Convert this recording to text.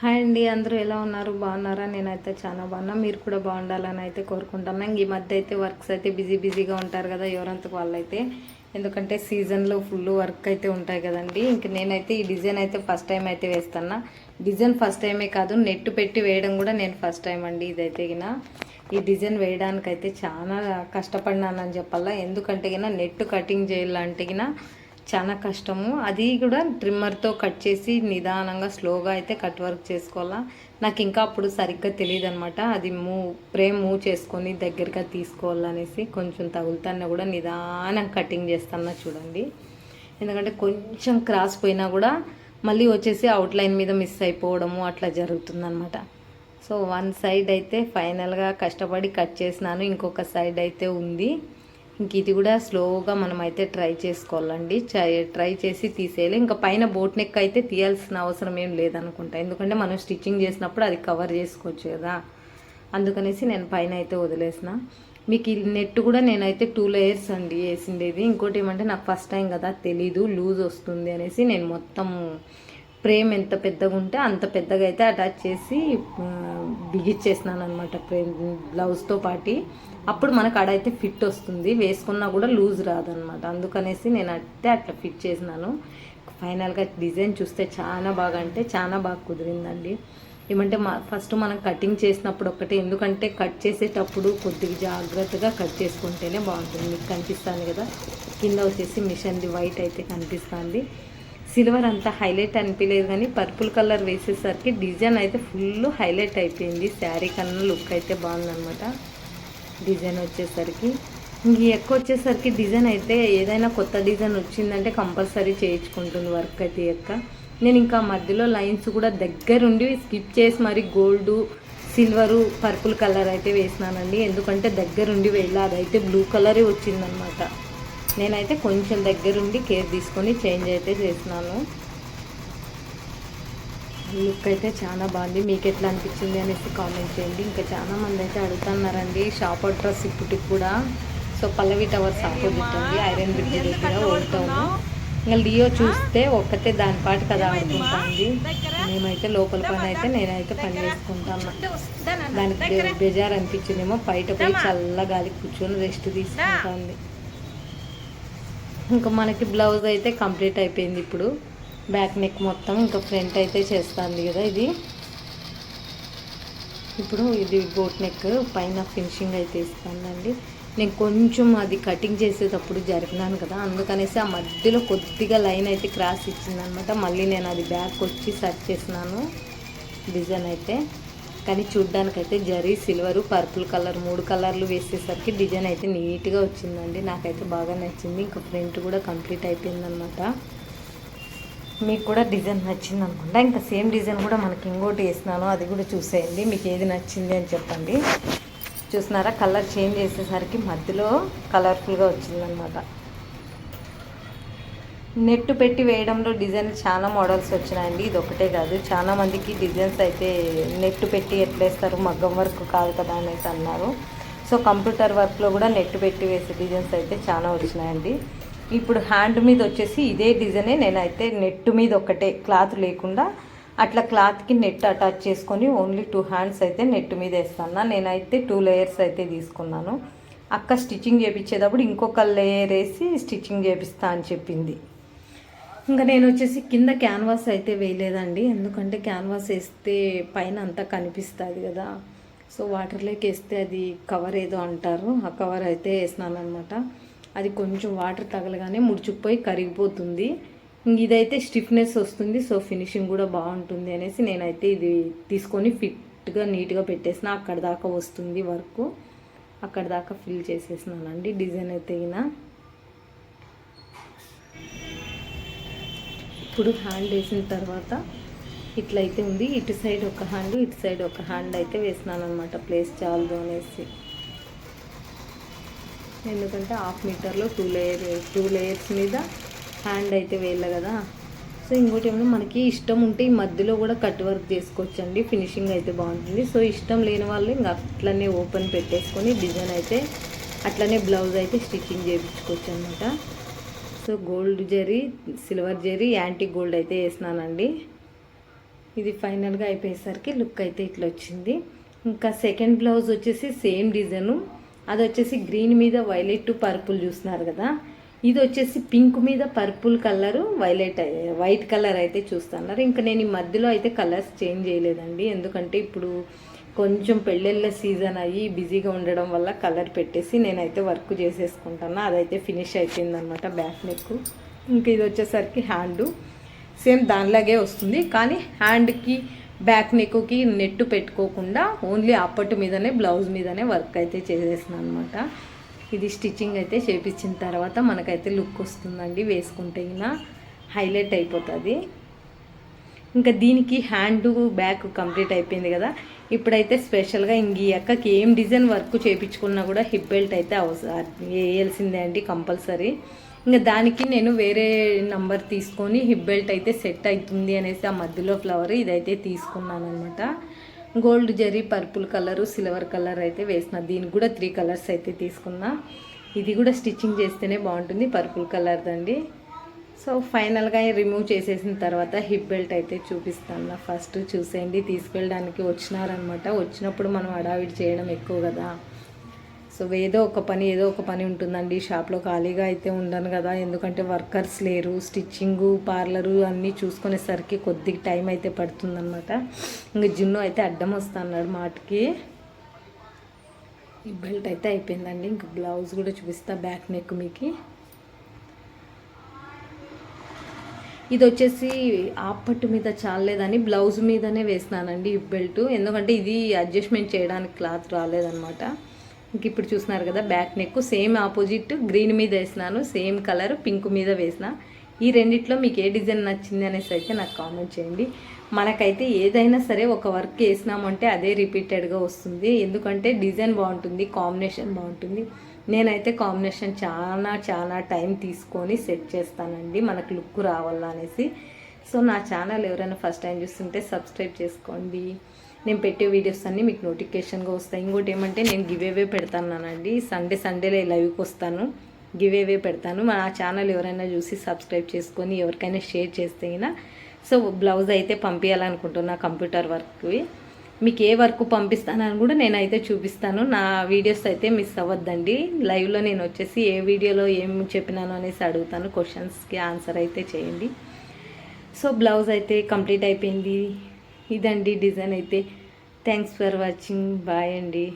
Hi అండి అందరూ ఎలా ఉన్నారు? బాగున్నారా? నేనైతే చాలా బాగున్నా. మీరు కూడా బాగుండాలని అయితే కోరుకుంటున్నాను ఈ మధ్య అయితే వర్క్స్ అయితే బిజీ బిజీగా ఉంటారు కదా ఎవరంతకు వాళ్ళైతే. ఎందుకంటే సీజన్లో ఫుల్ వర్క్ అయితే ఉంటాయి కదండి. ఇంక నేనైతే ఈ డిజైన్ అయితే ఫస్ట్ టైం అయితే వేస్తాను డిజైన్ ఫస్ట్ టైమే కాదు నెట్ పెట్టి వేయడం కూడా నేను ఫస్ట్ టైం అండి ఇదైతే గిన. ఈ డిజైన్ వేయడానికైతే చాలా కష్టపడినానని చెప్పాలా. ఎందుకంటే గిన నెట్ కటింగ్ చేయాలంటే గిన చాలా కష్టము. అది కూడా ట్రిమ్మర్తో కట్ చేసి నిదానంగా స్లోగా అయితే కట్ వర్క్ చేసుకోవాలా? నాకు ఇంకా అప్పుడు సరిగ్గా తెలియదు అనమాట అది మూవ్ ఫ్రేమ్ మూవ్ చేసుకొని దగ్గరగా తీసుకోవాలనేసి కొంచెం తగులుతాన్న కూడా నిదానం కటింగ్ చేస్తాను చూడండి. ఎందుకంటే కొంచెం క్రాస్ పోయినా కూడా మళ్ళీ వచ్చేసి అవుట్లైన్ మీద మిస్ అయిపోవడము అట్లా జరుగుతుందనమాట సో వన్ సైడ్ అయితే ఫైనల్గా కష్టపడి కట్ చేసినాను. ఇంకొక సైడ్ అయితే ఉంది. ఇంక ఇది కూడా స్లోగా మనం అయితే ట్రై చేసుకోవాలండి. ట్రై చేసి తీసేయాలి. ఇంకా పైన బోట్ నెక్ అయితే తీయాల్సిన అవసరం ఏం లేదనుకుంటా. ఎందుకంటే మనం స్టిచ్చింగ్ చేసినప్పుడు అది కవర్ చేసుకోవచ్చు కదా. అందుకనేసి నేను పైన అయితే వదిలేసిన. మీకు ఈ నెట్ కూడా నేనైతే టూ లేయర్స్ అండి వేసిండేది. ఇంకోటి ఏమంటే నాకు ఫస్ట్ టైం కదా తెలీదు లూజ్ వస్తుంది అనేసి నేను మొత్తం ఫ్రేమ్ ఎంత పెద్దగా ఉంటే అంత పెద్దగా అయితే అటాచ్ చేసి బిగిచ్చేసినాను అనమాట ఫ్రేమ్ బ్లౌజ్తో పాటి. అప్పుడు మనకు అడైతే ఫిట్ వస్తుంది. వేసుకున్నా కూడా లూజ్ రాదనమాట అందుకనేసి నేను అయితే అట్లా ఫిట్ చేసినాను. ఫైనల్గా డిజైన్ చూస్తే చాలా బాగా అంటే చాలా బాగా కుదిరిందండి. ఏమంటే మా ఫస్ట్ మనం కటింగ్ చేసినప్పుడు ఒకటి ఎందుకంటే కట్ చేసేటప్పుడు కొద్దిగా జాగ్రత్తగా కట్ చేసుకుంటేనే బాగుంటుంది. మీకు కనిపిస్తుంది కదా? కింద వచ్చేసి మిషన్ది వైట్ అయితే కనిపిస్తుంది. సిల్వర్ అంతా హైలైట్ అనిపించలేదు కానీ పర్పుల్ కలర్ వేసేసరికి డిజైన్ అయితే ఫుల్ హైలైట్ అయిపోయింది. శారీ కన్నా లుక్ అయితే బాగుందనమాట డిజైన్ వచ్చేసరికి. ఇంక ఎక్కువ వచ్చేసరికి డిజైన్ అయితే ఏదైనా కొత్త డిజైన్ వచ్చిందంటే కంపల్సరీ చేయించుకుంటుంది వర్క్ అయితే ఎక్క నేను ఇంకా మధ్యలో లైన్స్ కూడా దగ్గరుండి స్కిప్ చేసి మరి గోల్డ్ సిల్వరు పర్పుల్ కలర్ అయితే వేసినానండి. ఎందుకంటే దగ్గరుండి వెళ్ళాలి అయితే బ్లూ కలరే వచ్చిందనమాట నేనైతే కొంచెం దగ్గరుండి కేర్ తీసుకొని చేంజ్ అయితే చేసినాను. లుక్ అయితే చాలా బాగుంది. మీకు ఎట్లా అనిపించింది అనేసి కామెంట్ చేయండి. ఇంకా చాలా మంది అయితే అడుగుతున్నారండి. షాప్ అడ్రస్ ఇప్పటికి కూడా. సో పల్లవి టవర్స్ ఆపోజిట్ ఉంది. ఐరన్ బ్రిడ్జ్ దగ్గర ఓల్డ్ టౌన్ ఇంకా లియో చూస్తే ఒక్కతే దాని పాటు కదా ఆడుకుంటుంది. మేమైతే లోపల పని అయితే నేనైతే పని చేసుకుంటాను. దానికి బెజార్ అనిపించిందేమో. బయట పోయి చల్ల గాలి కూర్చొని రెస్ట్ తీసుకుంటుంది. ఇంకా మనకి బ్లౌజ్ అయితే కంప్లీట్ అయిపోయింది ఇప్పుడు. బ్యాక్ నెక్ మొత్తం ఇంకా ఫ్రంట్ అయితే చేస్తుంది కదా ఇది. ఇప్పుడు ఇది బోట్ నెక్ పైన ఫినిషింగ్ అయితే ఇస్తానండి నేను కొంచెం అది కటింగ్ చేసేటప్పుడు జరిపినాను కదా అందుకనేసి ఆ మధ్యలో కొద్దిగా లైన్ అయితే క్రాస్ ఇచ్చిందనమాట. మళ్ళీ నేను అది బ్యాక్ వచ్చి సెర్చ్ చేసినాను. డిజైన్ అయితే. కానీ చూడ్డానికైతే జరీ సిల్వర్ పర్పుల్ కలర్ మూడు కలర్లు వేసేసరికి డిజైన్ అయితే నీట్గా వచ్చిందండి. నాకైతే బాగా నచ్చింది. ఇంకా ప్రింట్ కూడా కంప్లీట్ అయిపోయిందనమాట మీకు కూడా డిజైన్ నచ్చింది అనుకుంటా. ఇంకా సేమ్ డిజైన్ కూడా మనకి ఇంకోటి వేసినాను అది కూడా చూసేయండి. మీకు ఏది నచ్చింది అని చెప్పండి. చూసినారా కలర్ చేంజ్ చేసేసరికి మధ్యలో కలర్ఫుల్గా వచ్చిందనమాట నెట్ పెట్టి వేయడంలో డిజైన్ చాలా మోడల్స్ వచ్చినాయండి. ఇది ఒకటే కాదు చాలామందికి డిజైన్స్ అయితే నెట్ పెట్టి ఎట్లేస్తారు మగ్గం వర్క్ కాదు కదా అనేసి అన్నారు. సో కంప్యూటర్ వర్క్లో కూడా నెట్ పెట్టి వేసే డిజైన్స్ అయితే చాలా వచ్చినాయండి. ఇప్పుడు హ్యాండ్ మీద వచ్చేసి ఇదే డిజైనే నేనైతే నెట్ మీద ఒకటే క్లాత్ లేకుండా అట్లా క్లాత్కి నెట్ అటాచ్ చేసుకొని ఓన్లీ టూ హ్యాండ్స్ అయితే నెట్ మీద వేస్తాను నేనైతే టూ లేయర్స్ అయితే తీసుకున్నాను. అక్క స్టిచ్చింగ్ చేయించేటప్పుడు ఇంకొక లేయర్ వేసి స్టిచ్చింగ్ చేపిస్తా అని చెప్పింది. ఇంకా నేను వచ్చేసి కింద క్యాన్వాస్ అయితే వేయలేదండి. ఎందుకంటే క్యాన్వాస్ వేస్తే పైన అంతా కనిపిస్తుంది కదా. సో వాటర్లోకి వేస్తే అది కవర్ ఏదో అంటారు. ఆ కవర్ అయితే వేసినాను అనమాట అది కొంచెం వాటర్ తగలగానే ముడుచుకుపోయి కరిగిపోతుంది. ఇదైతే స్టిఫ్నెస్ వస్తుంది. సో ఫినిషింగ్ కూడా బాగుంటుంది అనేసి నేనైతే ఇది తీసుకొని ఫిట్గా నీట్గా పెట్టేసిన. అక్కడ దాకా వస్తుంది వర్క్. అక్కడ దాకా ఫిల్ చేసేసినానండి. డిజైన్ అయితే ఇప్పుడు హ్యాండ్ వేసిన తర్వాత ఇట్లయితే ఉంది. ఇటు సైడ్ ఒక హ్యాండ్ ఇటు సైడ్ ఒక హ్యాండ్ అయితే వేసినాను అనమాట ప్లేస్ చాలు అనేసి. ఎందుకంటే హాఫ్ మీటర్లో టూ లేయర్ టూ లేయర్స్ మీద హ్యాండ్ అయితే వేయాలి కదా. సో ఇంకోటి ఏమో మనకి ఇష్టం ఉంటే ఈ మధ్యలో కూడా కట్ వర్క్ చేసుకోవచ్చు అండి ఫినిషింగ్ అయితే బాగుంటుంది. సో ఇష్టం లేని వాళ్ళు ఇంకా అట్లనే ఓపెన్ పెట్టేసుకొని డిజైన్ అయితే అట్లనే బ్లౌజ్ అయితే స్టిచ్చింగ్ చేయించుకోవచ్చు అనమాట so gold zari silver zari antique gold అయితే వేసినానండి. ఇది ఫైనల్గా అయిపోయేసరికి లుక్ అయితే ఇట్లా వచ్చింది. ఇంకా సెకండ్ బ్లౌజ్ వచ్చేసి సేమ్ డిజైను. అది వచ్చేసి గ్రీన్ మీద వైలెట్ పర్పుల్ చూస్తున్నారు కదా. ఇది వచ్చేసి పింక్ మీద purple colour violet white colour అయితే చూస్తున్నారు. ఇంకా నేను ఈ మధ్యలో అయితే కలర్స్ చేంజ్ చేయలేదండి. ఎందుకంటే ఇప్పుడు కొంచెం పెళ్ళిళ్ళ సీజన్ అయ్యి బిజీగా ఉండడం వల్ల కలర్ పెట్టేసి నేనైతే వర్క్ చేసేసుకుంటాను. అదైతే ఫినిష్ అయిపోయిందనమాట బ్యాక్ నెక్. ఇంకా ఇది వచ్చేసరికి హ్యాండు. సేమ్ దానిలాగే వస్తుంది. కానీ హ్యాండ్కి బ్యాక్ నెక్కి నెట్టు పెట్టుకోకుండా ఓన్లీ అప్పటి మీదనే బ్లౌజ్ మీదనే వర్క్ అయితే చేసేసాను అనమాట ఇది స్టిచ్చింగ్ అయితే చేపించిన తర్వాత మనకైతే లుక్ వస్తుందండి వేసుకుంటే ఇలా హైలైట్ అయిపోతుంది. ఇంకా దీనికి హ్యాండ్ బ్యాక్ కంప్లీట్ అయిపోయింది కదా. ఇప్పుడైతే స్పెషల్గా ఇంక ఈ అక్కకి ఏం డిజైన్ వర్క్ చేయించుకున్నా కూడా హిప్ బెల్ట్ అయితే అవసరం వేయాల్సిందే అండి కంపల్సరీ. ఇంకా దానికి నేను వేరే నంబర్ తీసుకొని హిప్ బెల్ట్ అయితే సెట్ అవుతుంది అనేసి ఆ మధ్యలో ఫ్లవర్ ఇదైతే తీసుకున్నాను అనమాట gold zari purple colour silver colour అయితే వేసిన దీనికి కూడా త్రీ కలర్స్ అయితే తీసుకున్నా. ఇది కూడా స్టిచ్చింగ్ చేస్తేనే బాగుంటుంది పర్పుల్ కలర్దండి. సో ఫైనల్గా రిమూవ్ చేసేసిన తర్వాత హిప్ బెల్ట్ అయితే చూపిస్తాను ఫస్ట్ చూసేయండి. తీసుకెళ్ళడానికి వచ్చినారనమాట. వచ్చినప్పుడు మనం అడావిడి చేయడం ఎక్కువ కదా. సో ఏదో ఒక పని ఏదో ఒక పని ఉంటుందండి. షాప్లో ఖాళీగా అయితే ఉండను కదా. ఎందుకంటే వర్కర్స్ లేరు. స్టిచ్చింగు పార్లరు అన్నీ చూసుకునేసరికి కొద్దిగా టైం అయితే పడుతుందన్నమాట ఇంకా జున్ను అయితే అడ్డం వస్తున్నాడు మాటకి. ఈ బెల్ట్ అయితే అయిపోయిందండి. ఇంకా బ్లౌజ్ కూడా చూపిస్తా బ్యాక్ నెక్ మీకు. ఇది వచ్చేసి ఆపట్టు మీద చాలేదని బ్లౌజ్ మీదనే వేసినానండి ఈ బెల్ట్. ఎందుకంటే ఇది అడ్జస్ట్మెంట్ చేయడానికి క్లాత్ రాలేదనమాట ఇంక ఇప్పుడు చూస్తున్నారు కదా back neck. Same opposite green మీద వేసినాను సేమ్ కలర్ పింక్ మీద వేసిన. ఈ రెండిట్లో మీకు ఏ డిజైన్ నచ్చింది అనేసి అయితే నాకు కామెంట్ చేయండి. మనకైతే ఏదైనా సరే ఒక వర్క్ వేసినామంటే అదే రిపీటెడ్గా వస్తుంది. ఎందుకంటే డిజైన్ బాగుంటుంది కాంబినేషన్ బాగుంటుంది. నేనైతే కాంబినేషన్ చాలా చాలా టైం తీసుకొని సెట్ చేస్తానండి. మనకు లుక్ రావాలా అనేసి. సో నా ఛానల్ ఎవరైనా ఫస్ట్ టైం చూస్తుంటే సబ్స్క్రైబ్ చేసుకోండి. నేను పెట్టే వీడియోస్ అన్నీ మీకు నోటిఫికేషన్గా వస్తాయి. ఇంకోటి ఏమంటే నేను గివేవే పెడతానండి సండే సండేలో లైవ్కి వస్తాను. గివేవే పెడతాను. మా ఛానల్ ఎవరైనా చూసి సబ్స్క్రైబ్ చేసుకొని ఎవరికైనా షేర్ చేస్తే అయినా. సో బ్లౌజ్ అయితే పంపించాలనుకుంటున్నా కంప్యూటర్ వర్క్వి మీకు ఏ వర్క్ పంపిస్తానని కూడా నేనైతే చూపిస్తాను. నా వీడియోస్ అయితే మిస్ అవ్వద్దండి. లైవ్లో నేను వచ్చేసి ఏ వీడియోలో ఏం చెప్పినాను అనేసి అడుగుతాను. క్వశ్చన్స్కి ఆన్సర్ అయితే చేయండి. సో బ్లౌజ్ అయితే కంప్లీట్ అయిపోయింది. ఇదండి డిజైన్ అయితే. థ్యాంక్స్ ఫర్ వాచింగ్ బాయ్ అండి.